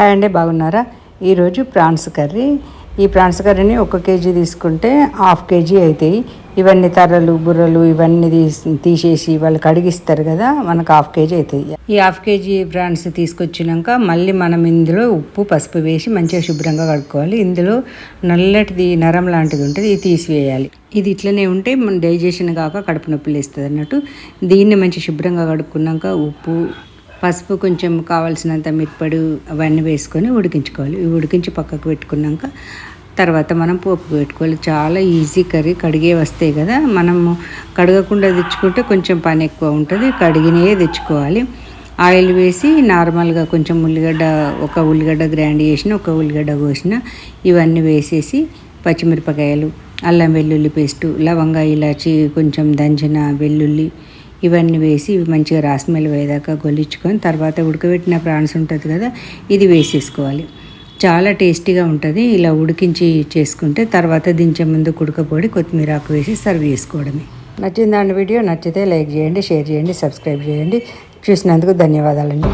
Hi అండి బాగున్నారా? ఈరోజు ప్రాన్స్ కర్రీ. ఈ ప్రాన్స్ కర్రీని ఒక కేజీ తీసుకుంటే హాఫ్ కేజీ అవుతాయి ఇవన్నీ తర్రలు బుర్రలు ఇవన్నీ తీసి తీసేసి వాళ్ళు కడిగిస్తారు కదా మనకు హాఫ్ కేజీ అవుతాయి ఈ హాఫ్ కేజీ ప్రాన్స్ తీసుకొచ్చినాక మళ్ళీ మనం ఇందులో ఉప్పు పసుపు వేసి మంచిగా శుభ్రంగా కడుక్కోవాలి. ఇందులో నల్లటిది నరం లాంటిది ఉంటుంది ఇది తీసివేయాలి. ఇది ఇట్లనే ఉంటే మన డైజెషన్ కాక కడుపు నొప్పులు వేస్తుంది అన్నట్టు దీన్ని మంచి శుభ్రంగా కడుక్కున్నాక ఉప్పు పసుపు కొంచెం కావాల్సినంత మిరపడు అవన్నీ వేసుకొని ఉడికించుకోవాలి. ఇవి ఉడికించి పక్కకు పెట్టుకున్నాక తర్వాత మనం పోపు పెట్టుకోవాలి. చాలా ఈజీ కర్రీ. కడిగే వస్తాయి కదా మనము కడగకుండా తెచ్చుకుంటే కొంచెం పని ఎక్కువ ఉంటుంది. కడిగినే తెచ్చుకోవాలి. ఆయిల్ వేసి నార్మల్గా కొంచెం ఉల్లిగడ్డ ఒక ఉల్లిగడ్డ గ్రైండ్ చేసిన ఒక ఉల్లిగడ్డ కోసిన ఇవన్నీ వేసేసి పచ్చిమిరపకాయలు అల్లం వెల్లుల్లి పేస్టు లవంగా ఇలాచి కొంచెం దంచిన వెల్లుల్లి ఇవన్నీ వేసి ఇవి మంచిగా రాస్మెల్ వేదాకా గొలిచుకొని తర్వాత ఉడకబెట్టిన ప్రాన్స్ ఉంటుంది కదా ఇది వేసేసుకోవాలి. చాలా టేస్టీగా ఉంటుంది. ఇలా ఉడికించి చేసుకుంటే తర్వాత దించే ముందు కుడకపోడి కొత్తిమీర ఆకు వేసి సర్వ్ చేసుకోవడమే. నచ్చిందండి వీడియో? నచ్చితే లైక్ చేయండి షేర్ చేయండి సబ్స్క్రైబ్ చేయండి. చూసినందుకు ధన్యవాదాలండి.